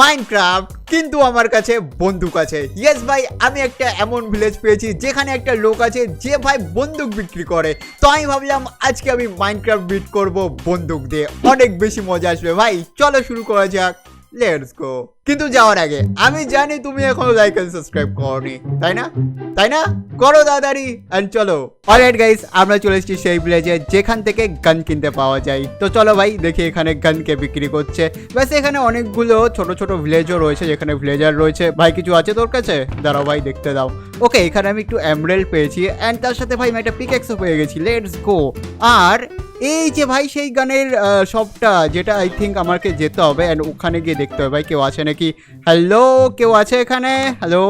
Minecraft কিন্তু আমার কাছে বন্দুক আছে। ইয়েস ভাই, আমি একটা এমন ভিলেজ পেয়েছি যেখানে একটা লোক আছে যে ভাই বন্দুক বিক্রি করে। তো আমি ভাবলাম, আজকে আমি মাইনক্রাফট বিট করব বন্দুক দিয়ে। অনেক বেশি মজা আসবে। ভাই, চলো শুরু করা যাক। লেটস গো কিন্তু যাওয়ার আগে, আমি জানি তুমি এখনও লাইক এন্ড সাবস্ক্রাইব করনি, তাই না? তাই না? করো দাদারি এন্ড চলো। অলরাইট গাইস আমরা চলে এসেছি সেই ভিলেজে যেখান থেকে গান কিনতে পাওয়া যায়। তো চলো ভাই, দেখি এখানে গানকে বিক্রি করছে। ব্যাস, এখানে অনেকগুলো ছোট ছোট ভিলেজও রয়েছে, যেখানে ভিলেজার রয়েছে। ভাই, কিছু আছে তোর কাছে? দাঁড়াও ভাই, দেখতে দাও। ওকে এখানে আমি একটু এমরেল পেয়েছি অ্যান্ড তার সাথে ভাই, আমি একটা পিকেক্সও পেয়ে গেছি। লেটস গো আর এই যে ভাই, সেই গানের শপটা যেটা আই থিঙ্ক আমাকে যেতে হবে অ্যান্ড ওখানে গিয়ে দেখতে হবে ভাই, কেউ আছে নাকি? হ্যালো কেউ আছে এখানে? হ্যালো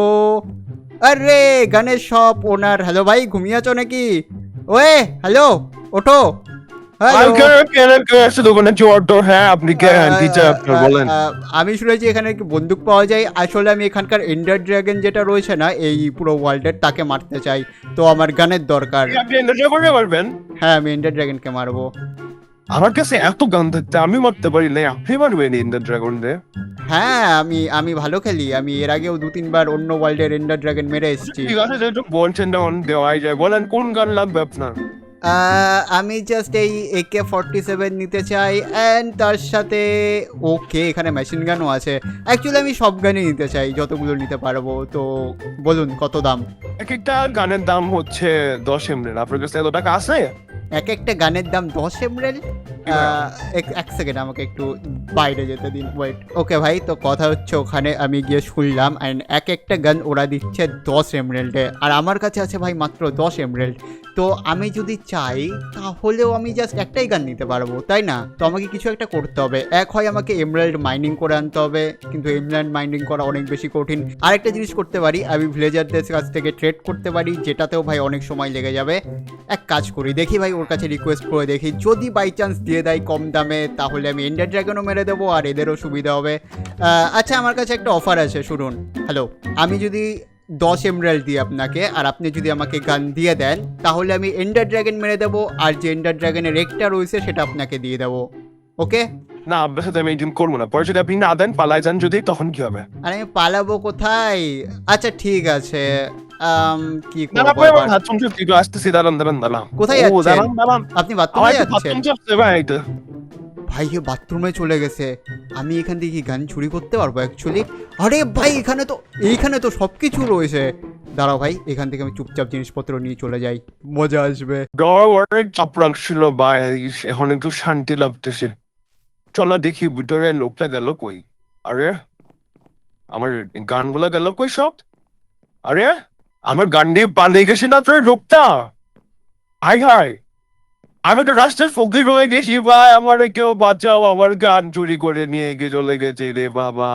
আরে গানের শপ ওনার হ্যালো ভাই ঘুমিয়ে আছো নাকি? ওয়ে হ্যালো ওঠো। আমি হ্যাঁ আমি শুনেছি এখানে বন্দুক পাওয়া যায়। আসলে আমি এখানকার এন্ডার ড্রাগন যেটা রয়েছে না এই পুরো ওয়ার্ল্ডের তাকে মারতে চাই। তো আমার গানের দরকার। হ্যাঁ আমি এন্ডার ড্রাগনকে মারবো। আমার কাছে এত গান থাকতে আমি মারতে পারি না আপনি মারবেন ইন্টার ড্রাগন রে? হ্যাঁ আমি আমি ভালো খেলি আমি এর আগেও দু তিনবার অন্য ওয়ার্ল্ডের এন্ডার ড্রাগন মেরে এসেছি। ঠিক আছে যেহেতু বলছেন তখন দেওয়াই যায় বলেন কোন গান লাগবে আপনার? আমি জাস্ট এই একে ফর্টি সেভেন নিতে চাই অ্যান্ড তার সাথে ওকে এখানে মেশিন গানও আছে। অ্যাকচুয়ালি আমি সব গানই নিতে চাই যতগুলো নিতে পারব তো বলুন কত দাম? এক একটা গানের দাম হচ্ছে দশ এমএল আপনার কাছে এত টাকা আছে? এক একটা গানের দাম দশ এমরেল এক সেকেন্ড আমাকে একটু বাইরে যেতে দিন ওয়েট ওকে ভাই তো কথা হচ্ছে ওখানে আমি গিয়ে শুনলাম অ্যান্ড এক একটা গান ওরা দিচ্ছে দশ এমরেল্ডে আর আমার কাছে আছে ভাই মাত্র দশ এমরেল্ড তো আমি যদি চাই তাহলেও আমি জাস্ট একটাই গান নিতে পারব তাই না? তো আমাকে কিছু একটা করতে হবে। এক হয় আমাকে এমরাল্ড মাইনিং করে আনতে হবে কিন্তু এমরাল্ড মাইনিং করা অনেক বেশি কঠিন। আরেকটা জিনিস করতে পারি আমি ভিলেজারদের কাছ থেকে ট্রেড করতে পারি যেটাতেও ভাই অনেক সময় লেগে যাবে। এক কাজ করি দেখি ভাই ওর কাছে রিকোয়েস্ট করে দেখি। যদি বাই চান্স দিয়ে দেয় কম দামে তাহলে আমি এন্ডার ড্রাগনও মেরে দেবো আর এদেরও সুবিধা হবে। আচ্ছা আমার কাছে একটা অফার আছে শুনুন। হ্যালো আমি যদি দশ এমরাল দিই আপনাকে আর আপনি যদি আমাকে গান দিয়ে দেন তাহলে আমি এন্ডার ড্রাগন মেরে দেবো আর যে এন্ডার ড্রাগনের রেকটা রয়েছে সেটা আপনাকে দিয়ে দেবো। ওকে না আপনার সাথে আমি একদিন করব না। পরে যদি আপনি না দেন পালাই যান যদি তখন কি হবে? আর আমি পালাবো কোথায়? আচ্ছা ঠিক আছে। আম, কি করব কোথায় ও, যাচ্ছেন? দাঁড়ান দাঁড়ান। আপনি বাথরুমে যাচ্ছেন? ভাই এ বাথরুমে চলে গেছে। আমি এখান থেকে গান চুরি করতে পারব অ্যাকচুয়ালি আরে ভাই এখানে তো এইখানে তো সব কিছু রয়েছে। দাঁড়াও ভাই এখান থেকে আমি চুপচাপ জিনিসপত্র নিয়ে চলে যাই। মজা আসবে। ডর অনেক চাপ রাখছিল ভাই এখন একটু শান্তি লাগতেছে। চলো দেখি ভিতরে লোকটা গেল কই? আরে আমার গানগুলো গেল কই সব? আরে আমার গান পালিয়ে গেছে না তোর লোকটা হাই হাই। আমি তো রাস্তার ফকির হয়ে গেছি ভাই। আমার কেউ বাঁচাও, আমার গান চুরি করে নিয়ে গিয়ে চলে গেছে রে বাবা।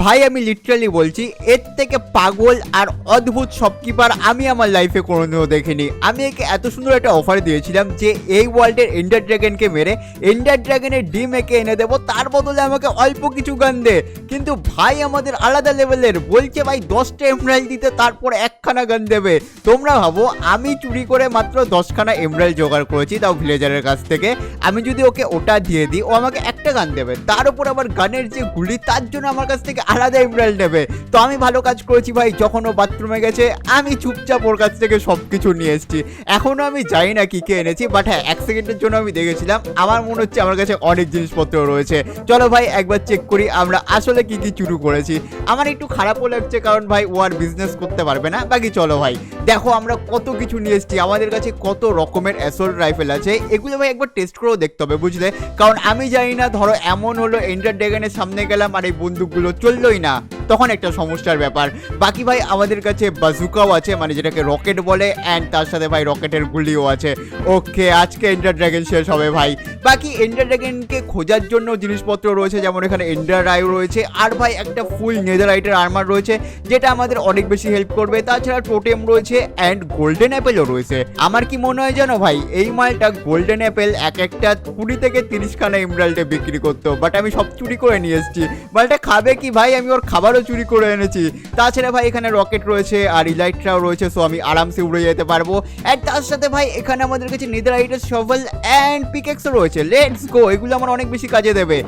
ভাই, আমি লিটারালি বলছি, এর থেকে পাগল আর অদ্ভুত শপকিপার আমি আমার লাইফে কোনোদিনও দেখিনি। আমি একে এত সুন্দর একটা অফার দিয়েছিলাম যে এই ওয়ার্ল্ডের এন্ডার ড্রাগনকে মেরে এন্ডার ড্রাগনের ডিম একে এনে দেবো, তার বদলে আমাকে অল্প কিছু গান দে। কিন্তু ভাই, আমাদের আলাদা লেভেলের বলছে ভাই, দশটা এমরাইল দিতে, তারপর একখানা গান দেবে। তোমরা ভাবো, আমি চুরি করে মাত্র দশখানা এমরাইল জোগাড় করেছি, তাও ভিলেজারের কাছ থেকে, আমি যদি ওকে ওটা দিয়ে দিই, ও আমাকে একটা গান দেবে। তার উপর আবার গানের যে গুলি, তার জন্য আমার কাছ থেকে আলাদা এমরাইল নেবে। তো আমি ভালো কাজ করেছি ভাই, যখন ও বাথরুমে গেছে, আমি চুপচাপ ওর কাছ থেকে সব কিছু নিয়ে এসেছি। এখনও আমি জানি না কি, কে এনেছি বাট হ্যাঁ এক সেকেন্ডের জন্য আমি দেখেছিলাম, আমার মনে হচ্ছে আমার কাছে অনেক জিনিসপত্র রয়েছে। চলো ভাই, একবার চেক করি আমরা আসলে কি কি চুরি করেছি। আমার একটু খারাপও লাগছে, কারণ ভাই, ও আর বিজনেস করতে পারবে না। বাকি চলো ভাই, দেখো আমরা কত কিছু নিয়ে এসেছি। আমাদের কাছে কত রকমের অ্যাসোল্ট রাইফেল আছে। এগুলো ভাই একবার টেস্ট করেও দেখতে হবে, বুঝলে? কারণ আমি জানি না, ধরো এমন হলো এন্টার ড্রাগনের সামনে গেলাম আর এই বন্দুকগুলো চললোই না। তখন একটা সমস্যার ব্যাপার। বাকি ভাই আমাদের কাছে বাজুকাও আছে মানে যেটাকে রকেট বলে অ্যান্ড তার সাথে ভাই রকেটের গুলিও আছে। ওকে আজকে এন্টার ড্রাগন শেষ হবে ভাই। বাকি এন্ডার ড্রাগনকে খোঁজার জন্য জিনিসপত্র রয়েছে, যেমন এখানে এন্ডার আইও রয়েছে, আর ভাই একটা ফুল নেদারাইটের আর্মার রয়েছে, যেটা আমাদের অনেক বেশি হেল্প করবে। তাছাড়া টোটেম রয়েছে অ্যান্ড গোল্ডেন অ্যাপেলও রয়েছে। আমার কি মনে হয় জানো ভাই, এই মালটা গোল্ডেন অ্যাপেল এক একটা কুড়ি থেকে তিরিশখানা এমরাল্ডে বিক্রি করতো। বাট আমি সব চুরি করে নিয়ে এসেছি। মালটা খাবে কি ভাই? আমি ওর খাবারও চুরি করে এনেছি। তাছাড়া ভাই, এখানে রকেট রয়েছে আর ইলাইট্রাও রয়েছে সো আমি আরামসে উড়ে যেতে পারব। অ্যান্ড তার সাথে ভাই, এখানে আমাদের কাছে নেদারাইটের শভেল অ্যান্ড পিকেক্সও রয়েছে। লেটস গো এগুলো আমার অনেক বেশি কাজে দেবে।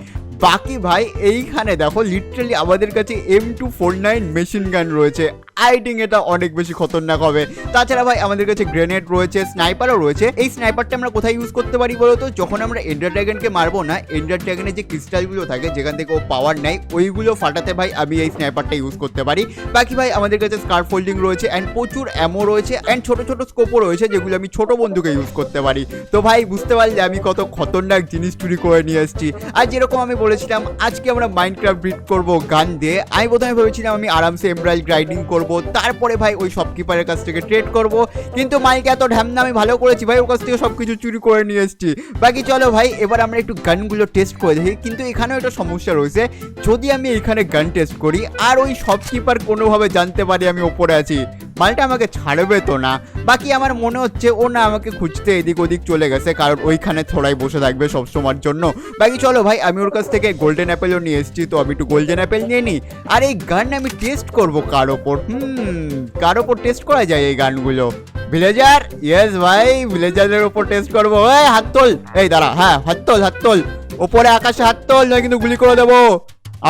বাকি ভাই, এইখানে দেখো লিটারালি আমাদের কাছে M two four nine machine gun রয়েছে। আইটিং এটা অনেক বেশি খতরনাক হবে। তাছাড়া ভাই, আমাদের কাছে গ্রেনেড রয়েছে স্নাইপারও রয়েছে। এই স্নাইপারটা আমরা কোথায় ইউজ করতে পারি বলো বলতো? যখন আমরা এন্ডার ড্রাগনকে মারবো না এন্ডার ড্রাগনের যে ক্রিস্টালগুলো থাকে, যেখান থেকে ও পাওয়ার নেয়, ওইগুলো ফাটাতে ভাই আমি এই স্নাইপারটা ইউজ করতে পারি। বাকি ভাই, আমাদের কাছে স্কার ফোল্ডিং রয়েছে অ্যান্ড প্রচুর অ্যামো রয়েছে অ্যান্ড ছোট ছোট স্কোপও রয়েছে, যেগুলো আমি ছোট বন্ধুকে ইউজ করতে পারি। তো ভাই, বুঝতে পারলে আমি কত খতরনাক জিনিস চুরি করে নিয়ে এসেছি। আর যেরকম আমি বলেছিলাম, আজকে আমরা মাইন্ড মাইন্ডক্রাফট ব্রিড করব গান দিয়ে। আমি প্রথমে ভেবেছিলাম আমি আরামসে এমব্রাইল গ্রাইডিং করব। তারপরে ভাই ওই শপকিপারের কাছ থেকে ট্রেড করব। কিন্তু মাইক এত ঢ্যামনা আমি ভালো করেছি ভাই, ওর কাছ থেকে সব কিছু চুরি করে নিয়ে এসেছি। বাকি চলো ভাই, এবার আমরা একটু গানগুলো টেস্ট করে দেখি, কিন্তু এখানেও একটা সমস্যা রয়েছে। যদি আমি এখানে গান টেস্ট করি, আর ওই শপকিপার কোনোভাবে জানতে পারি আমি ওপরে আছি মালটা আমাকে ছাড়বে তো না। বাকি আমার মনে হচ্ছে ও না আমাকে খুঁজতে এদিক ওদিক চলে গেছে, কারণ ওইখানে থোড়াই বসে থাকবে সব সময়ের জন্য। বাকি চলো ভাই, আমি ওর কাছ থেকে গোল্ডেন অ্যাপেলও নিয়ে এসেছি, তো আমি একটু গোল্ডেন অ্যাপেল নিয়ে নিই। আর এই গান আমি টেস্ট করব কার ওপর? হুম, কার ওপর টেস্ট করা যায় এই গানগুলো? ভিলেজার ইয়েস ভাই ভিলেজারের ওপর টেস্ট করব। হাত তোল এই দাঁড়া হ্যাঁ হাত তোল হাত তোল ওপরে আকাশে হাত তোল নয় কিন্তু গুলি করে দেবো।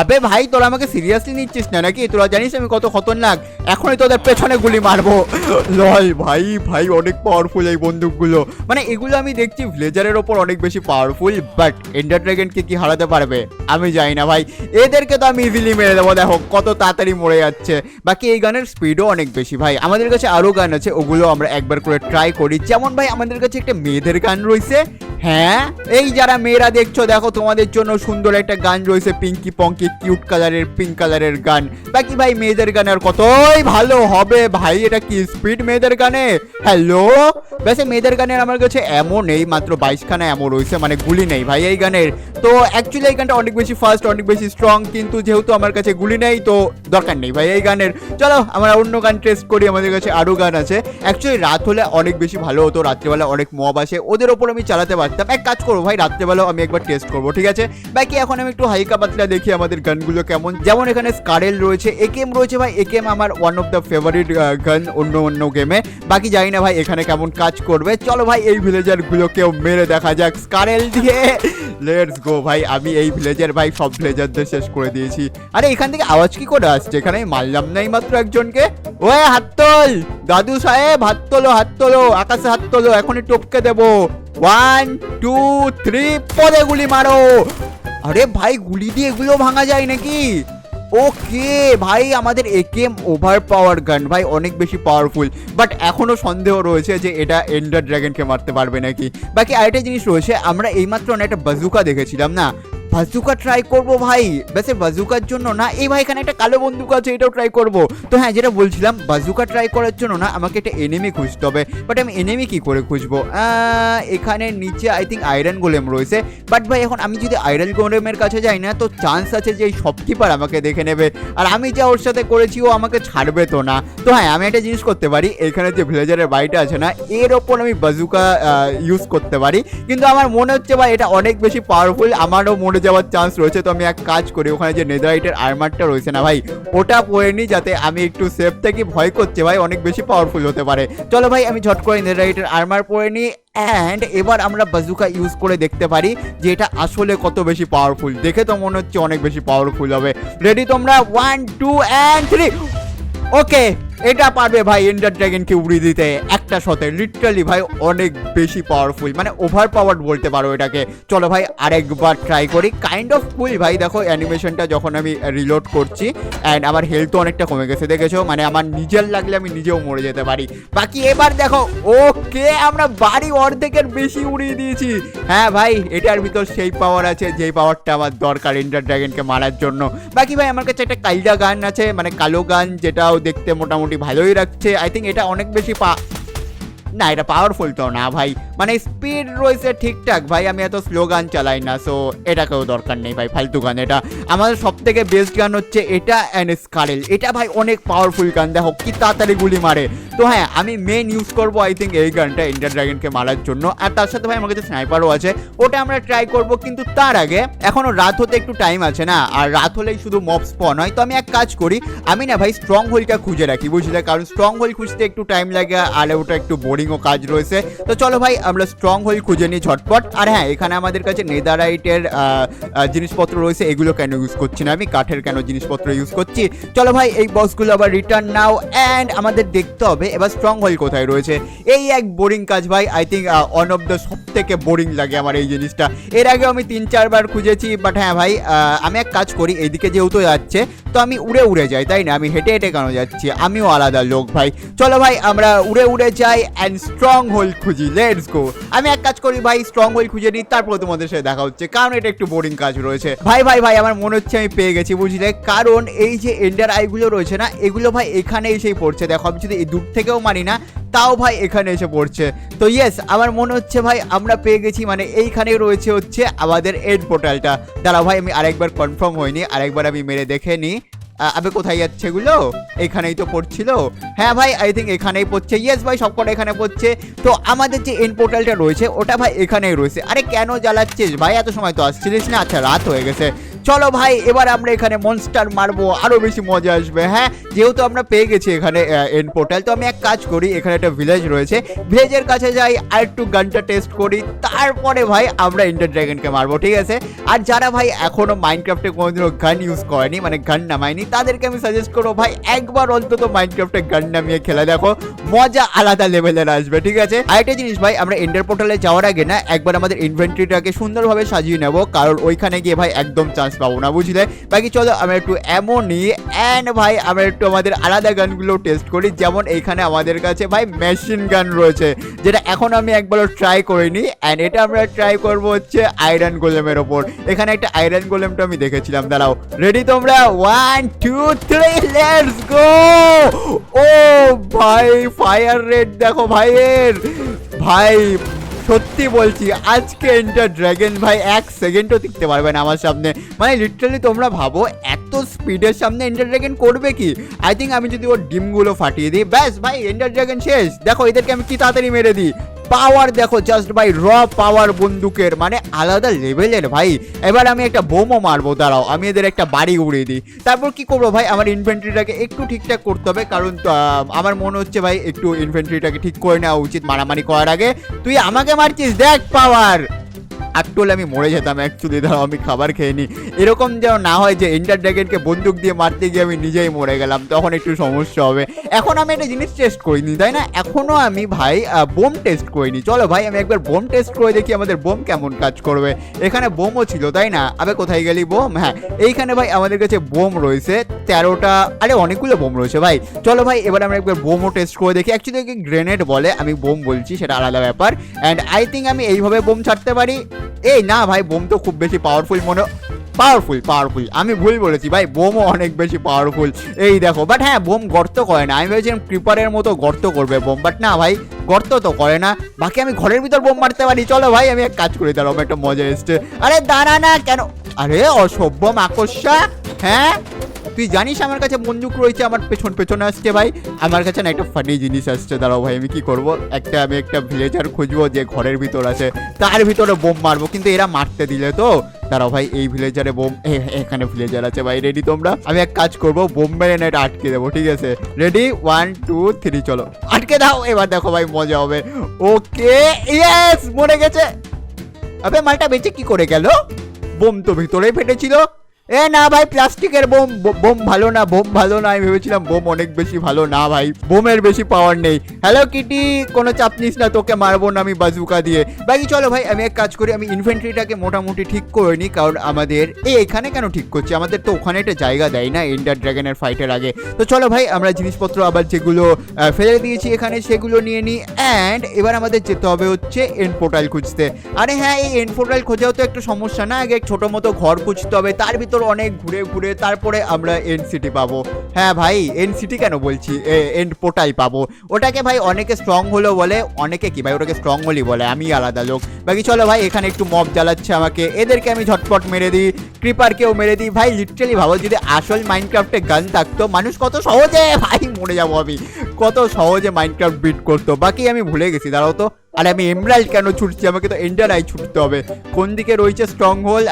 আবে ভাই, তোরা আমাকে সিরিয়াসলি নিচ্ছিস না নাকি? তোরা জানিস আমি কত খতরনাক? এখনই তোদের পেছনে গুলি মারবো। লল ভাই ভাই, অনেক পাওয়ারফুল এই বন্দুকগুলো। মানে এগুলো আমি দেখছি ভিলেজারের ওপর অনেক বেশি পাওয়ারফুল বাট এন্ডার ড্রাগনকে কি হারাতে পারবে? আমি জানি না ভাই। এদেরকে তো আমি ইজিলি মেরে দেবো, দেখো, কত তাড়াতাড়ি মরে যাচ্ছে। বাকি এই গানের স্পিডও অনেক বেশি ভাই। আমাদের কাছে আরও গান আছে, ওগুলো আমরা একবার করে ট্রাই করি। যেমন ভাই, আমাদের কাছে একটা মেয়েদের গান রয়েছে হ্যাঁ? এই যারা মেয়েরা দেখছ, দেখো তোমাদের জন্য সুন্দর একটা গান রয়েছে পিঙ্কি পঙ্কি কিউট কালারের পিঙ্ক কালারের গান। বাকি ভাই, মেয়েদের গান আর কতই ভালো হবে ভাই, এটা কি স্পিড মেয়েদের গানে? হ্যালো বেশি মেয়েদের গানের আমার কাছে এমন নেই, মাত্র বাইশখানা এমন রয়েছে মানে গুলি নেই ভাই এই গানের। তো অ্যাকচুয়ালি এই গানটা অনেক বেশি ফাস্ট অনেক বেশি স্ট্রং কিন্তু যেহেতু আমার কাছে গুলি নেই, তো দরকার নেই ভাই এই গানের। চলো, আমরা অন্য গান টেস্ট করি, আমাদের কাছে আরও গান আছে। অ্যাকচুয়ালি রাত হলে অনেক বেশি ভালো হতো, রাত্রেবেলা অনেক মব আসে, ওদের ওপর আমি চালাতে পারতাম এক কাজ করব ভাই, রাত্রেবেলাও আমি একবার টেস্ট করব, ঠিক আছে? বাকি এখন আমি একটু হালকা পাতলা দেখি আমাদের গানগুলো কেমন। যেমন এখানে স্কারেল রয়েছে একেএম রয়েছে ভাই। একেএম আমার ওয়ান অফ দ্য ফেভারিট গান অন্য অন্য গেমে বাকি জানি না ভাই এখানে কেমন কাজ করবে। চলো ভাই, এই ভিলেজারগুলোকেও মেরে দেখা যাক স্কারেল দিয়ে। লেটস গো ভাই, আমি এই ভিলেজার ভাই সব ভিলেজারদের শেষ করে দিয়েছি। আরে, এখান থেকে আওয়াজ কি করে আসছে? এখানে মারলাম নাই মাত্র একজনকে? ওয়ে হাত তোল দাদু সাহেব হাত তোলো হাত তোলো আকাশে হাত তোলো এখনই টপকে দেবো। ওয়ান টু থ্রি পদে গুলি মারো। আরে ভাই, গুলি দিয়ে এগুলো ভাঙা যায় নাকি? ওকে, ভাই, আমাদের একেম ওভার পাওয়ার গান ভাই, অনেক বেশি পাওয়ারফুল বাট এখনও সন্দেহ রয়েছে যে এটা এন্ডার ড্রাগনকে মারতে পারবে নাকি? বাকি আরেকটা জিনিস রয়েছে, আমরা এইমাত্র একটা বাজুকা দেখেছিলাম না? বাজুকা ট্রাই করব ভাই। বেসে বাজুকার জন্য না, এই ভাই এখানে একটা কালো বন্দুক আছে, এটাও ট্রাই করব। তো হ্যাঁ যেটা বলছিলাম বাজুকা ট্রাই করার জন্য না, আমাকে একটা এনিমি খুঁজতে হবে। বাট আমি এনিমি কি করে খুঁজবো? এখানে নিচে আই থিঙ্ক আয়রন গোলেম রয়েছে। বাট ভাই, এখন আমি যদি আয়রন গোলেমের কাছে যাই না, তো চান্স আছে যে এই শপকিপার আমাকে দেখে নেবে। আর আমি যা ওর সাথে করেছি, ও আমাকে ছাড়বে তো না। তো হ্যাঁ আমি একটা জিনিস করতে পারি, এখানে যে ভিলেজারের বাড়িটা আছে না, এর ওপর আমি বাজুকা ইউজ করতে পারি। কিন্তু আমার মনে হচ্ছে ভাই, এটা অনেক বেশি পাওয়ারফুল আমারও মরে যাওয়ার চান্স রয়েছে, তো আমি এক কাজ করি, ওখানে যে নেদারাইটের আর্মারটা রয়েছে না ভাই, ওটা পরে নিই যাতে আমি একটু সেফ থাকি, ভয় করছে ভাই, অনেক বেশি পাওয়ারফুল হতে পারে। চলো ভাই, আমি ঝট করে নেদারাইটের আর্মার পরে নিই অ্যান্ড এবার আমরা বাজুকা ইউজ করে দেখতে পারি যে এটা আসলে কত বেশি পাওয়ারফুল দেখে তো মনে হচ্ছে অনেক বেশি পাওয়ারফুল হবে। রেডি তোমরা? One two and three okay এটা পারবে ভাই এন্ডার ড্রাগনকে উড়িয়ে দিতে। একটা শতে লিটারালি ভাই অনেক বেশি পাওয়ারফুল মানে ওভার পাওয়ার বলতে পারো এটাকে। চলো ভাই আরেকবার ট্রাই করি। কাইন্ড অফ কুল ভাই, দেখো অ্যানিমেশনটা যখন আমি রিলোড করছি অ্যান্ড আমার হেলথও অনেকটা কমে গেছে, দেখেছ? মানে আমার নিজের লাগলে আমি নিজেও মরে যেতে পারি। বাকি এবার দেখো, ওকে আমরা বাড়ি অর্ধেকের বেশি উড়িয়ে দিয়েছি। হ্যাঁ ভাই, এটার ভিতর সেই পাওয়ার আছে, যেই পাওয়ারটা আমার দরকার এন্ডার ড্রাগনকে মারার জন্য। বাকি ভাই আমার কাছে একটা কাইজা গান আছে মানে কালো গান, যেটাও দেখতে মোটামুটি ভালোই রাখছে। আই থিঙ্ক এটা অনেক বেশি না, এটা পাওয়ারফুল তো না ভাই। মানে স্পিড রয়েছে ঠিকঠাক ভাই, আমি এত স্লো গান চালাই না সো এটাকেও দরকার নেই ভাই, ফালতু গান এটা। আমাদের সব থেকে বেস্ট গান হচ্ছে এটা অ্যান্ড স্কারেল এটা ভাই অনেক পাওয়ারফুল গান, দেখো কি তাড়াতাড়ি গুলি মারে। তো হ্যাঁ আমি মেন ইউজ করব আই থিঙ্ক এই গানটা ইন্ডিয়ান ড্রাগনকে মারার জন্য। আর তার সাথে ভাই আমার কাছে স্নাইপারও আছে, ওটা আমরা ট্রাই করব, কিন্তু তার আগে এখনও রাত হতে একটু টাইম আছে না, আর রাত হলেই শুধু মব স্পন হয়। তো আমি এক কাজ করি, আমি না ভাই স্ট্রং হোলটা খুঁজে রাখি, বুঝলে? কারণ স্ট্রং হোল খুঁজতে একটু টাইম লাগে, আর ওটা একটু বোরিং ও কাজ রয়েছে। তো চলো ভাই, আমরা স্ট্রং হোল খুঁজে নিই ঝটপট। আর হ্যাঁ এখানে আমাদের কাছে নেদারাইটের জিনিসপত্র রয়েছে। এগুলো কেন ইউজ করছি না আমি? কাঠের কেন জিনিসপত্র ইউজ করছি? চলো ভাই, এই বক্সগুলো আবার রিটার্ন নাও। অ্যান্ড আমাদের দেখতে হবে, এবার স্ট্রং হোল কোথায় রয়েছে? এই এক বোরিং কাজ ভাই I think one of the সব থেকে বোরিং লাগে আমার এই জিনিসটা। এর আগে আমি তিন চারবার খুঁজেছি বাট হ্যাঁ ভাই আমি এক কাজ করি এইদিকে যেহেতু যাচ্ছে, তো আমি উড়ে উড়ে যাই, তাই না? আমি হেঁটে হেঁটে কেন যাচ্ছি? আমিও আলাদা লোক ভাই। চলো ভাই, আমরা উড়ে উড়ে যাই অ্যান্ড স্ট্রং হোল খুঁজি লেটস গো আমি এক কাজ করি ভাই স্ট্রং হোল খুঁজে নিই, তারপর তোমাদের সাথে দেখা হচ্ছে। কারণ এটা একটু বোরিং কাজ রয়েছে। ভাই ভাই ভাই, আমার মনে হচ্ছে আমি পেয়ে গেছি, বুঝলে? কারণ এই যে এন্ডার আইগুলো রয়েছে না, এগুলো ভাই এখানে এসেই পড়ছে। দেখো, আমি যদি এই দূর থেকেও মানি না, তাও ভাই এখানে এসে পড়ছে। তো ইয়েস আমার মনে হচ্ছে ভাই আমরা পেয়ে গেছি মানে এইখানে রয়েছে হচ্ছে আমাদের এড পোর্টালটা দাঁড়া ভাই, আমি আরেকবার কনফার্ম হয়নি, আরেকবার আমি মেরে দেখে নিই। আবে কোথায় যাচ্ছে এগুলো এখানেই তো পড়ছিল। হ্যাঁ ভাই আই থিঙ্ক এখানেই পড়ছে। ইয়েস ভাই সবকটা এখানে পড়ছে। তো আমাদের যে এন পোর্টালটা রয়েছে, ওটা ভাই এখানেই রয়েছে। আরে কেন জ্বালাচ্ছিস ভাই? এত সময় তো আসছিলিস না। আচ্ছা রাত হয়ে গেছে। চলো ভাই, এবার আমরা এখানে মনস্টার মারবো, আরও বেশি মজা আসবে হ্যাঁ? যেহেতু আমরা পেয়ে গেছি এখানে এন পোর্টাল তো আমি এক কাজ করি, এখানে একটা ভিলেজ রয়েছে। ভিলেজের কাছে যাই আর একটু গানটা টেস্ট করি, তারপরে ভাই আমরা ইন্টার ড্রাগনকে মারবো, ঠিক আছে? আর যারা ভাই এখনও মাইনক্রাফটে কোনোদিনও গান ইউজ করেনি মানে গান নামায়নি, তাদেরকে আমি সাজেস্ট করব, ভাই, একবার অন্তত মাইনক্রাফটে গান নামিয়ে খেলা দেখো, মজা আলাদা লেভেলের আসবে, ঠিক আছে? আরেকটা জিনিস ভাই, আমরা এন্ডার পোর্টালে যাওয়ার আগে না, একবার আমাদের ইনভেন্টরিটাকে সুন্দরভাবে সাজিয়ে নেব, কারণ ওইখানে গিয়ে ভাই একদম চান্স পাবো না, বুঝলে? বাকি চলো, আমরা একটু এমনই অ্যান্ড ভাই, আমরা একটু আমাদের আলাদা গানগুলো টেস্ট করি, যেমন এইখানে আমাদের কাছে, ভাই মেশিন গান রয়েছে, যেটা এখন আমি একবারও ট্রাই করিনি অ্যান্ড এটা আমরা ট্রাই করব হচ্ছে আয়রন গোলেমের ওপর। এখানে একটা আয়রন গোলেমটা আমি দেখেছিলাম, দাঁড়াও। রেডি তোমরা? One two three let's go ও ভাই ফায়ার রেড দেখো, ভাইয়ের। ভাই সত্যি বলছি, আজকে এন্টার ড্রাগন ভাই এক সেকেন্ডও টিকতে পারবে না আমার সামনে। মানে লিটারালি তোমরা ভাবো, এত স্পিডের সামনে এন্টার ড্রাগন করবে কি? আই থিঙ্ক আমি যদি ওর ডিমগুলো ফাটিয়ে দিই, ব্যাস ভাই এন্টার ড্রাগন শেষ। দেখো এদেরকে আমি কি তাড়াতাড়ি মেরে দিই? পাওয়ার দেখো জাস্ট ভাই র পাওয়ার বন্দুকের মানে আলাদা লেভেলের ভাই। এবার আমি একটা বোমও মারবো, দাঁড়াও, আমি এদের একটা বাড়ি উড়িয়ে দিই। তারপর কি করব ভাই? আমার ইনভেন্ট্রিটাকে একটু ঠিকঠাক করতে হবে, কারণ আমার মনে হচ্ছে ভাই, একটু ইনভেন্ট্রিটাকে ঠিক করে নেওয়া উচিত মারামারি করার আগে। তুই আমাকে মারছিস, দেখ পাওয়ার আটটোলে আমি মরে যেতাম অ্যাকচুয়ালি ধরো আমি খাবার খেয়ে নিই এরকম যেন না হয় যে এন্টার ড্রাগনকে বন্দুক দিয়ে মারতে গিয়ে আমি নিজেই মরে গেলাম, তখন একটু সমস্যা হবে। এখন আমি একটা জিনিস টেস্ট করিনি, তাই না? এখনও আমি ভাই বোম টেস্ট করিনি। চলো ভাই, আমি একবার বোম টেস্ট করে দেখি আমাদের বোম কেমন কাজ করবে। এখানে বোমও ছিল, তাই না? আবে, কোথায় গেলি বোম? হ্যাঁ এইখানে ভাই আমাদের কাছে বোম রয়েছে, তেরোটা, আরে অনেকগুলো বোম রয়েছে ভাই। চলো ভাই, এবার আমরা একবার বোমও টেস্ট করে দেখি। অ্যাকচুয়ালি গ্রেনেড বলে, আমি বোম বলছি, সেটা আলাদা ব্যাপার। অ্যান্ড আই থিঙ্ক আমি এইভাবে বোম ছাড়তে পারি। এই না ভাই, বোম তো খুব বেশি পাওয়ারফুল মনে পাওয়ারফুল পাওয়ারফুল আমি ভুল বলেছি ভাই, বোমও অনেক বেশি পাওয়ারফুল এই দেখো বাট হ্যাঁ বোম গর্ত করে না। আমি ভেবেছিলাম ক্রিপারের মতো গর্ত করবে বোম বাট না ভাই, গর্ত তো করে না। বাকি আমি ঘরের ভিতর বোম মারতে পারি। চলো ভাই, আমি এক কাজ করি দাঁড়াবো, একটা মজা এসছে। আরে দাঁড়া না, কেন? আরে, অসভ্য মাকসা হ্যাঁ? তুই জানিস আমার কাছে বন্দুক রয়েছে? আমার পেছন, পেছনে আসছে ভাই। আমার কাছে না একটা ফানি জিনিস আসছে, দাঁড়াও ভাই, আমি কি করব? একটা আমি একটা ভিলেজার খুঁজবো যে ঘরের ভিতর আছে, তার ভিতরে বোম মারবো, কিন্তু এরা মারতে দিলে তো? দাঁড়াও ভাই, এই ভিলেজারে বোম এখানে ভিলেজার আছে ভাই রেডি তোমরা? আমি এক কাজ করব, বোম মেরে না এটা আটকে দেবো, ঠিক আছে? রেডি ওয়ান টু থ্রি চলো। আটকে দাও, এবার দেখো ভাই, মজা হবে। ওকে ইয়েস মরে গেছে। আবে, মালটা বেঁচে কি করে গেল? বোম তো ভিতরেই ফেটেছিল। এ না ভাই, প্লাস্টিকের বোম বোম ভালো না, বোম ভালো না, আমি ভেবেছিলাম বোম অনেক বেশি ভালো। না ভাই, বোমের বেশি পাওয়ার নেই। হ্যালো কিটি কোনো চাপ নিস না, তোকে মারবো না আমি বাজুকা দিয়ে। বাকি চলো ভাই, আমি এক কাজ করি, আমি ইনফেন্ট্রিটাকে মোটামুটি ঠিক করে নিই কারণ আমাদের এই এখানে কেন ঠিক করছি? আমাদের তো ওখানে একটা জায়গা দেয় না এন্ডার ড্রাগনের ফাইটের আগে। তো চলো ভাই, আমরা জিনিসপত্র আবার যেগুলো ফেলে দিয়েছি এখানে, সেগুলো নিয়ে নিই অ্যান্ড এবার আমাদের যেতে হবে হচ্ছে এন পোর্টাল খুঁজতে। আরে হ্যাঁ এই এন পোর্টাল খোঁজাও তো একটু সমস্যা না, আগে ছোট মতো ঘর খুঁজতে হবে, তার ভিতর অনেক ঘুরে ঘুরে তারপরে আমরা এন সিটি পাবো। হ্যাঁ ভাই এন সিটি কেন বলছি? এন্ড পোর্টাল পাবো। ওটাকে ভাই অনেকে স্ট্রং হলো বলে, অনেকে কি ভাই ওটাকে স্ট্রং হলি বলে? আমি আলাদা লোক। বাকি চলো ভাই, এখানে একটু মব জ্বালাচ্ছে আমাকে। এদেরকে আমি ঝটপট মেরে দিই ক্রিপারকেও মেরে দিই। ভাই লিটারালি ভাবো, যদি আসল মাইনক্রাফটে গান থাকতো, মানুষ কত সহজে, ভাই, মরে যাব আমি। কত সহজে মাইনক্রাফট বিট করতো। বাকি আমি ভুলে গেছি, দাঁড়াও তো। আর আমি এমরাল্ড কেন ছুটছি? আমাকে তো এন্ডার আই ছুটতে হবে। কোন দিকে রয়েছে স্ট্রং হোল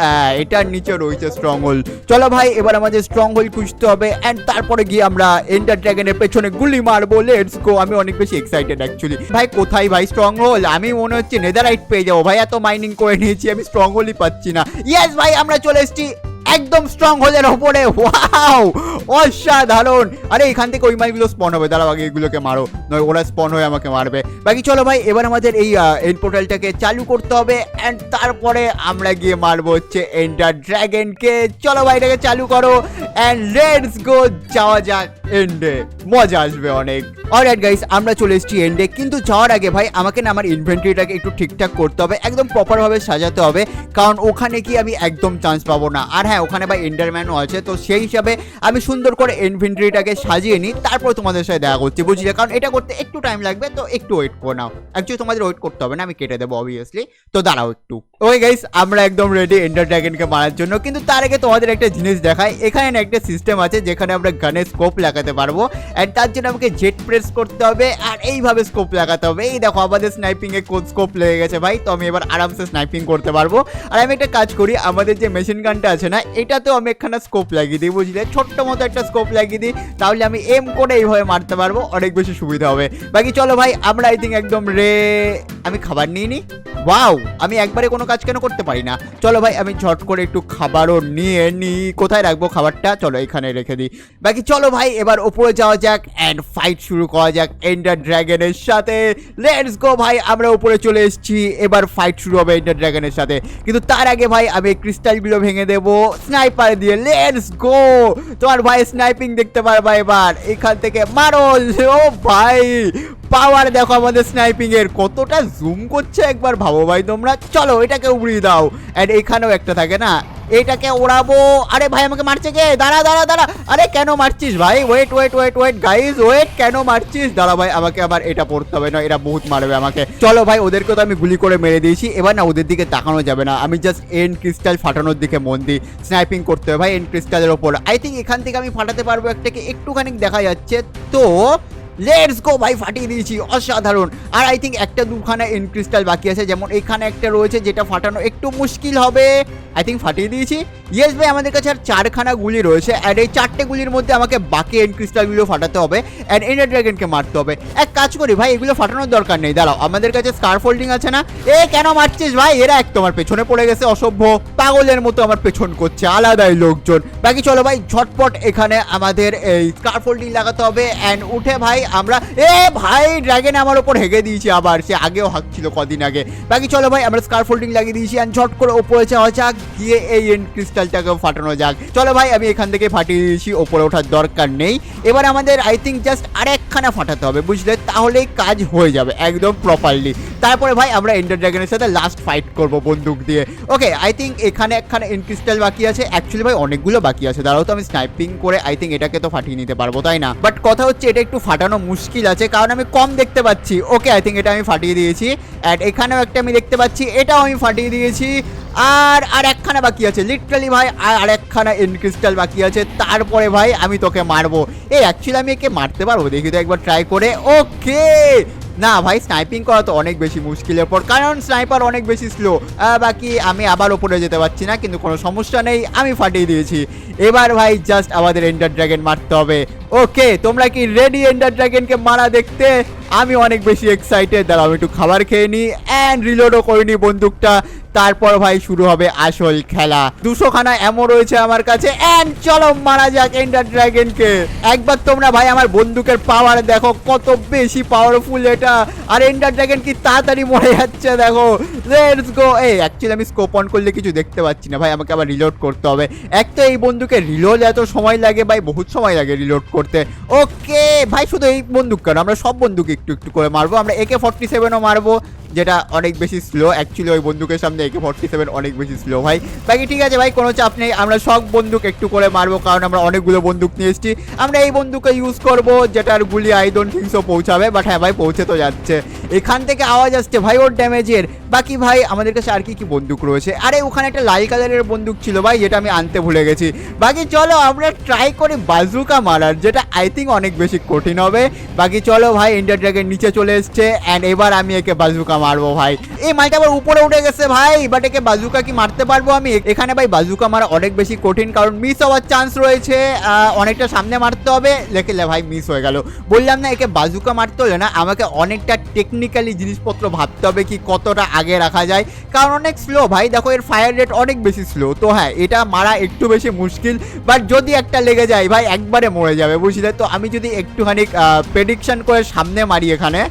এটার নিচে রয়েছে স্ট্রং হোল চলো ভাই, এবার আমাদের স্ট্রং হোল খুঁজতে হবে। অ্যান্ড তারপরে গিয়ে আমরা এন্ডার ড্রাগনের পেছনে গুলি মারবো। লেটস গো আমি অনেক বেশি এক্সাইটেড অ্যাকচুয়ালি ভাই, কোথায় ভাই স্ট্রং হোল আমি মনে হচ্ছে নেদারাইট পেয়ে যাব। ভাই, এত মাইনিং করে নিয়েছি। আমি স্ট্রং হোলই পাচ্ছি না। ইয়েস ভাই, আমরা চলে এসেছি। একদম স্ট্রং হোলের ওপরে ওয়াও অসাধারণ! আরে, এখান থেকে ওই মাইগুলো স্পন হবে। দাঁড়াও, আগে এগুলোকে মারো। নয়, ওরা স্পন হয়ে আমাকে মারবে। বাকি চলো ভাই, এবার আমাদের এই এন্ড পোর্টালটাকে চালু করতে হবে। অ্যান্ড তারপরে আমরা গিয়ে মারবো হচ্ছে এন্টার ড্র্যাগনকে চলো ভাই, এটাকে চালু করো। অ্যান্ড লেটস গো যাওয়া যাক এন্ডে মজা আসবে অনেক। অলরাইট গাইস আমরা চলে এসেছি এন্ডে কিন্তু যাওয়ার আগে ভাই, আমাকে না আমার ইনভেন্টরিটাকে একটু ঠিকঠাক করতে হবে, একদম প্রপারভাবে সাজাতে হবে, কারণ ওখানে কি আমি একদম চান্স পাবো না। আর হ্যাঁ ওখানে ভাই এন্ডারম্যানও আছে, তো সেই হিসাবে আমি সুন্দর করে ইনভেন্টরিটাকে সাজিয়ে নিই, তারপর তোমাদের সাথে দেখা করছি, বুঝলে? কারণ এটা করতে একটু টাইম লাগবে, তো একটু ওয়েট করে নাও। অ্যাকচুয়ালি তোমাদের ওয়েট করতে হবে না, আমি কেটে দেবো অবভিয়াসলি তো দাঁড়াও একটু। ওই গাইস আমরা একদম রেডি এন্ডার ড্রাগনকে মারার জন্য। কিন্তু তার আগে তোমাদের একটা জিনিস দেখাই, এখানে একটা সিস্টেম আছে, যেখানে আমরা গানের স্কোপ লাগাতে পারব। অ্যান্ড তার জন্য আমাকে জেট প্রেস করতে হবে আর এইভাবে স্কোপ লাগাতে হবে। এই দেখো, আমাদের স্নাইপিং এ কোন স্কোপ লেগে গেছে ভাই, তো আমি এবার আরামসে স্নাইপিং করতে পারব। আর আমি একটা কাজ করি, আমাদের যে মেশিন গানটা আছে না, এটাতেও আমি একখানা স্কোপ লাগিয়ে দিই, বুঝলে? ছোট্ট মতো একটা স্কোপ লাগিয়ে দিই, তাহলে আমি এম করে এইভাবে মারতে পারব, অনেক বেশি সুবিধা হবে। বাকি চলো ভাই, আমরা আই থিঙ্ক একদম রে, আমি খাবার নিয়ে নিই ওয়াও আমি একবারে কোনো কাজ কেন করতে পারি না। চলো ভাই, আমি ঝট করে একটু খাবারও নিয়ে নিই কোথায় রাখব খাবারটা? চলো এখানে রেখে দিই। বাকি চলো ভাই, এবার ওপরে যাওয়া যাক অ্যান্ড ফাইট শুরু করা যাক এন্ডার ড্রাগনের সাথে। লেটস গো ভাই, আমরা উপরে চলে এসেছি। এবার ফাইট শুরু হবে এন্ডার ড্রাগনের সাথে। কিন্তু তার আগে, ভাই, আমি ক্রিস্টালগুলো ভেঙে দেবো। স্নাইপার দিয়ে লেটস গো তোমার ভাই স্নাইপিং দেখতে পারবা এবার। এখান থেকে মারো। ও ভাই পাওয়ার দেখো আমাদের স্নাইপিং এর। কতটা জুম করছে একবার ভাবো ভাই তোমরা। চলো, এটাকে উড়িয়ে দাও। অ্যান্ড এখানেও একটা থাকে না। এটাকে ওড়াবো। আরে ভাই, আমাকে মারছে কে? দাঁড়া দাঁড়া দাঁড়া। আরে কেন মারছিস ভাই? Wait wait wait wait guys wait কেন মারছিস? দাঁড়া ভাই, আমাকে আবার এটা পড়তে হবে না এরা বহুত মারবে আমাকে। চলো ভাই ওদেরকে তো আমি গুলি করে মেরে দিয়েছি। এবার না, ওদের দিকে তাকানো যাবে না। আমি জাস্ট এন ক্রিস্টাল ফাটানোর দিকে মন দিই। স্নাইপিং করতে হবে ভাই এন ক্রিস্টালের ওপর। আই থিঙ্ক এখান থেকে আমি ফাটাতে পারব একটাকে। একটুখানি দেখা যাচ্ছে। তো লেটস গো ভাই, ফাটিয়ে দিয়েছি, অসাধারণ। আর আই থিঙ্ক একটা দুখানা এন ক্রিস্টাল বাকি আছে, যেমন এখানে একটা রয়েছে যেটা ফাটানো একটু মুশকিল হবে। আই থিঙ্ক ফাটিয়ে দিয়েছি। ইয়েস ভাই, আমাদের কাছে আর চারখানা গুলি রয়েছে অ্যান্ড এই চারটে গুলির মধ্যে আমাকে বাকি এন ক্রিস্টালগুলো ফাটাতে হবে অ্যান্ড এন্ডার ড্রাগনকে মারতে হবে। এক কাজ করি, ভাই, এগুলো ফাটানোর দরকার নেই, দাঁড়াও, আমাদের কাছে স্কার ফোল্ডিং আছে না? এ, কেন মারছিস, ভাই? এরা এক তোমার পেছনে পড়ে গেছে, অসভ্য। পাগলের মতো আমার পেছন করছে, আলাদাই লোকজন। বাকি চলো, ভাই, ঝটপট এখানে আমাদের এই স্কার ফোল্ডিং লাগাতে হবে অ্যান্ড উঠে, ভাই আমরা, এ ভাই ড্রাগন আমার ওপর হেগে দিয়েছি আবার, সে আগেও হাঁকছিল কদিন আগে। বাকি চলো ভাই, আমরা স্কার ফোল্ডিং লাগিয়ে দিয়েছি অ্যান্ড ঝট করে ওপরে চাওয়া যাক গিয়ে এই এন্ড ক্রিস্টালটাকে ফাটানো যাক। চলো ভাই, আমি এখান থেকে ফাটিয়ে দিয়েছি ওপরে ওঠার দরকার নেই। এবার আমাদের আই থিঙ্ক জাস্ট আরেকখানা ফাটাতে হবে, বুঝলে? তাহলেই কাজ হয়ে যাবে একদম প্রপারলি তারপরে ভাই, আমরা এন্ডার ড্রাগনের সাথে লাস্ট ফাইট করব বন্দুক দিয়ে। ওকে আই থিঙ্ক এখানে একখানা এন ক্রিস্টাল বাকি আছে। অ্যাকচুয়ালি ভাই, অনেকগুলো বাকি আছে। দাঁড়াও তো, আমি স্নাইপিং করে আই থিঙ্ক এটাকে তো ফাটিয়ে নিতে পারব, তাই না? বাট কথা হচ্ছে, এটা একটু ফাটানো মুশকিল আছে, কারণ আমি কম দেখতে পাচ্ছি। ওকে আই থিঙ্ক এটা আমি ফাটিয়ে দিয়েছি। অ্যান্ড এখানেও একটা আমি দেখতে পাচ্ছি, এটাও আমি ফাটিয়ে দিয়েছি। আর আর একখানা বাকি আছে। লিটারালি ভাই, আর একখানা এন ক্রিস্টাল বাকি আছে। তারপরে ভাই, আমি তোকে মারবো। এই অ্যাকচুয়ালি আমি একে মারতে পারব। দেখি তো একবার ট্রাই করে। ওকে না ভাই স্নাইপিং করা তো অনেক বেশি মুশকিলের পর। কারণ স্নাইপার অনেক বেশি স্লো বাকি আমি আবার ওপরে যেতে পারছি না, কিন্তু কোনো সমস্যা নেই। আমি ফাটিয়ে দিয়েছি। এবার ভাই জাস্ট আমাদের এন্ডার ড্রাগন মারতে হবে। ওকে তোমরা কি রেডি এন্ডার ড্রাগনকে মারা দেখতে? আমি অনেক বেশি এক্সাইটেড দাঁড়াও, আমি একটু খাবার খেয়ে নিই অ্যান্ড রিলোডও করে নিই বন্দুকটা। তারপর ভাই, শুরু হবে আসল খেলা। দুশো খানা এমন রয়েছে আমার কাছে অ্যান্ড চলো মারা যাক এন্ডার ড্রাগনকে একবার তোমরা ভাই আমার বন্দুকের পাওয়ার দেখো, কত বেশি পাওয়ারফুল এটা। আর এন্ডার ড্রাগন কি তাড়াতাড়ি মরে যাচ্ছে দেখো। লেটস গো এই অ্যাকচুয়ালি আমি স্কোপ অন করলে কিছু দেখতে পাচ্ছি না ভাই, আমাকে আবার রিলোড করতে হবে। এক তো এই বন্দুকে রিলোড এত সময় লাগে ভাই, বহুত সময় লাগে রিলোড করতে। ওকে ভাই শুধু এই বন্দুক কেন? আমরা সব বন্দুক একটু একটু করে মারবো। আমরা একে ফর্টি সেভেনও মারবো। যেটা অনেক বেশি স্লো অ্যাকচুয়ালি ওই বন্দুকের সামনে একে ফর্টি সেভেন অনেক বেশি স্লো ভাই। বাকি ঠিক আছে ভাই, কোনো চাপ নেই, আমরা সব বন্দুক একটু করে মারবো, কারণ আমরা অনেকগুলো বন্দুক নিয়ে এসেছি। আমরা এই বন্দুকে ইউজ করব, যেটার গুলি আই ডোন্ট থিঙ্ক সো পৌঁছাবে বাট হ্যাঁ ভাই, পৌঁছে তো যাচ্ছে। এখান থেকে আওয়াজ আসছে ভাই ওর ড্যামেজের বাকি ভাই, আমাদের কাছে আর কি কি বন্দুক রয়েছে? আরে, ওখানে একটা লাল কালারের বন্দুক ছিল ভাই, যেটা আমি আনতে ভুলে গেছি। বাকি চলো, আমরা ট্রাই করি বাজুকা মারার, যেটা আই থিঙ্ক অনেক বেশি কঠিন হবে। বাকি চলো ভাই ইন্ডিয়া ড্রাগন নিচে চলে এসছে অ্যান্ড এবার আমি একে বাজুকা মারবো ভাই। এই মালটা আবার উপরে উঠে গেছে ভাই বাট একে বাজুকা কি মারতে পারব আমি? এখানে ভাই বাজুকা মারা অনেক বেশি কঠিন, কারণ মিস হওয়ার চান্স রয়েছে অনেকটা সামনে মারতে হবে। লেখেলে ভাই মিস হয়ে গেল। বললাম না, একে বাজুকা মারতে হলে না আমাকে অনেকটা টেকনিক্যালি জিনিসপত্র ভাবতে হবে কি কতটা আগে রাখা যায়। কারণ অনেক স্লো ভাই, দেখো এর ফায়ার রেট অনেক বেশি স্লো তো হ্যাঁ এটা মারা একটু বেশি মুশকিল বাট যদি একটা লেগে যায় ভাই, একবারে মরে যাবে, বুঝলে? তো আমি যদি একটুখানি প্রেডিকশন করে সামনে মারি এখানে।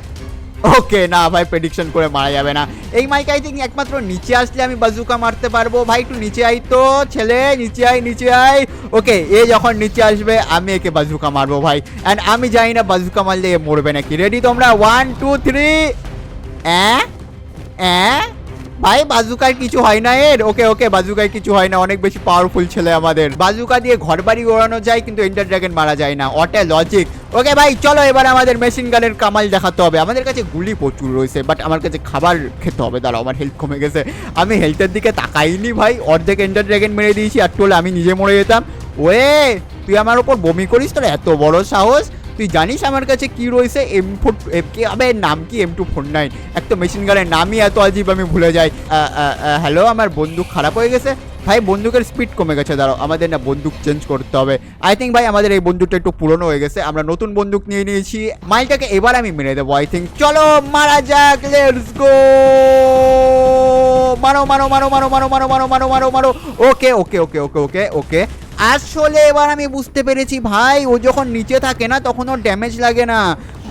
ওকে, না ভাই প্রেডিকশন করে মারা যাবে না। এই মাইক আই থিঙ্ক একমাত্র নিচে আসলে আমি বাজুকা মারতে পারব। ভাই, একটু নিচে আই তো, ছেলে, নিচে আই নিচে আই ওকে, এ যখন নিচে আসবে, আমি একে বাজুকা মারবো, ভাই। অ্যান্ড আমি জানি না বাজুকা মারলে এ মরবে নাকি। রেডি তোমরা? ওয়ান টু থ্রি অ্যাঁ? অ্যাঁ? ভাই বাজুকার কিছু হয় না এর? ওকে ওকে বাজুকার কিছু হয় না। অনেক বেশি পাওয়ারফুল ছেলে আমাদের। বাজুকা দিয়ে ঘর বাড়ি ওড়ানো যায়, কিন্তু এন্টার ড্রাগন মারা যায় না। অটে লজিক ওকে ভাই, চলো এবার আমাদের মেশিন গানের কামাল দেখাতে হবে। আমাদের কাছে গুলি প্রচুর রয়েছে বাট আমার কাছে খাবার খেতে হবে। দাঁড়াও, আমার হেলথ কমে গেছে। আমি হেলথের দিকে তাকাইনি ভাই। অর্ধেক এন্টার ড্রাগন মেরে দিয়েছি, আর টোলে আমি নিজে মরে যেতাম। ওয়ে, তুই আমার উপর বমি করিস তোর? এত বড় সাহস! তুই জানিস আমার কাছে কি রয়েছে এম ফোর কি আবে নাম কি এম টু ফোর নাইন এক তো মেশিন গানের নামই এত আজীব আমি ভুলে যাই হ্যালো আমার বন্দুক খারাপ হয়ে গেছে ভাই বন্দুকের স্পিড কমে গেছে দাঁড়াও আমাদের না বন্দুক চেঞ্জ করতে হবে আই থিঙ্ক ভাই আমাদের এই বন্দুকটা একটু পুরনো হয়ে গেছে আমরা নতুন বন্দুক নিয়ে নিয়েছি মাইলটাকে এবার আমি মেরে দেবো আই থিঙ্ক চলো মারা যাক লেটস গো মারো মারো মারো মারো মারো মারো মারো মারো মারো মারো ওকে ওকে ওকে ওকে ওকে ওকে আসলে এবার আমি বুঝতে পেরেছি, ভাই, ও যখন নিচে থাকে না, তখন ওর ড্যামেজ লাগে না।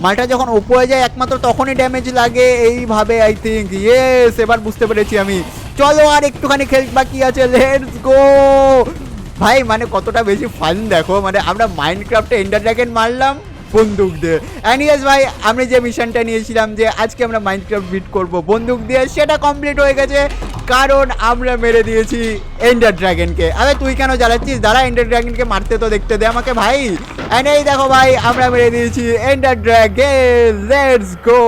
মালটা যখন ওপরে যায়, একমাত্র তখনই ড্যামেজ লাগে, এইভাবে আই থিঙ্ক ইয়েস এবার বুঝতে পেরেছি আমি। চলো আর একটুখানি খেল বাকি আছে লেটস গো ভাই মানে কতটা বেশি ফান দেখো। মানে আমরা মাইনক্রাফটে এন্ডার ড্রাগন মারলাম। বন্দুক দিয়ে। অ্যানিয়াস ভাই আমি যে মিশনটা নিয়েছিলাম যে আজকে আমরা মাইনক্রাফট বিট করব, বন্দুক দিয়ে, সেটা কমপ্লিট হয়ে গেছে। কারণ আমরা মেরে দিয়েছি এন্ডার ড্রাগনকে আরে, তুই কেন জ্বালাচ্ছিস? দাঁড়া এন্ডার ড্রাগনকে মারতে তো দেখতে দে আমাকে, ভাই। এই দেখো, ভাই, আমরা মেরে দিয়েছি এন্ডার ড্রাগন লেটস গো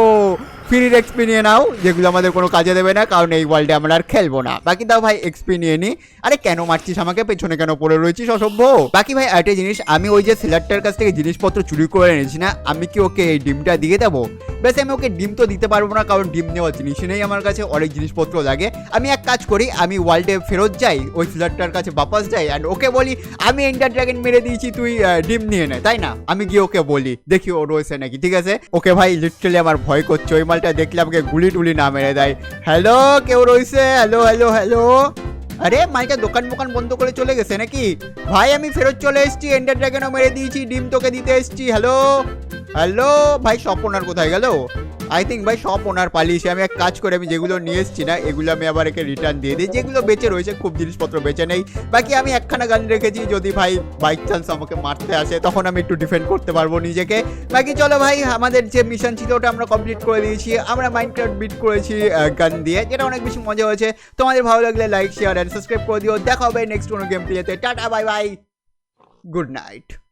ফ্রির এক্সপি নিয়ে নাও, যেগুলো আমাদের কোনো কাজে দেবে না, কারণ এই ওয়ার্ল্ডে আমরা আর খেলব না। বাকি দাও ভাই এক্সপি নিয়ে নি। আরে কেন মারছিস আমাকে? পেছনে কেন পড়ে রয়েছিস, অসভ্য? বাকি ভাই একটা জিনিস, আমি ওই যে সেলারটার কাছ থেকে জিনিসপত্র চুরি করে এনেছি না, আমি কি ওকে এই ডিমটা দিয়ে দেবো? বেশ আমি ওকে ডিম তো দিতে পারব না, কারণ ডিম নেওয়ার জিনিস নেই আমার কাছে, অনেক জিনিসপত্র লাগে। আমি এক কাজ করি, আমি ওয়ার্ল্ডে ফেরত যাই, ওই সেলারটার কাছে বাপাস যাই অ্যান্ড ওকে বলি, আমি এন্ডার ড্রাগন মেরে দিয়েছি, তুই ডিম নিয়ে নে। তাই না? আমি গিয়ে ওকে বলি, দেখি ও রয়েছে নাকি? ঠিক আছে? ওকে ভাই লিটারালি আমার ভয় করছে, ওই মালটা দেখলে আমাকে গুলি টুলি না মেরে দেয়। হ্যালো কেউ রয়েছে? হ্যালো হ্যালো হ্যালো আরে মাইকা দোকান মোকান বন্ধ করে চলে গেছে নাকি? ভাই, আমি ফেরত চলে এসেছি। এন্ডার ড্রাগনও মেরে দিয়েছি, ডিম তোকে দিতে এসেছি। হ্যালো হ্যালো ভাই শপ ওনার কোথায় গেল? আই থিঙ্ক ভাই শপ ওনার পালিয়েছে। আমি এক কাজ করে, আমি যেগুলো নিয়ে এসেছি না, এগুলো আমি আবার একে রিটার্ন দিয়ে দিই। যেগুলো বেঁচে রয়েছে, খুব জিনিসপত্র বেঁচে নেই। বাকি আমি একখানা গান রেখেছি, যদি ভাই বাইক চান্স আমাকে মারতে আসে, তখন আমি একটু ডিফেন্ড করতে পারব নিজেকে। বাকি চলো ভাই, আমাদের যে মিশন ছিল, ওটা আমরা কমপ্লিট করে দিয়েছি। আমরা মাইন্ডক্রাফট বিট করেছি গান দিয়ে, যেটা অনেক বেশি মজা হয়েছে। তোমাদের ভালো লাগলে লাইক শেয়ার অ্যান্ড সাবস্ক্রাইব করে দিও। দেখা হবে নেক্সট কোনো গেম প্লেতে tata bye bye good night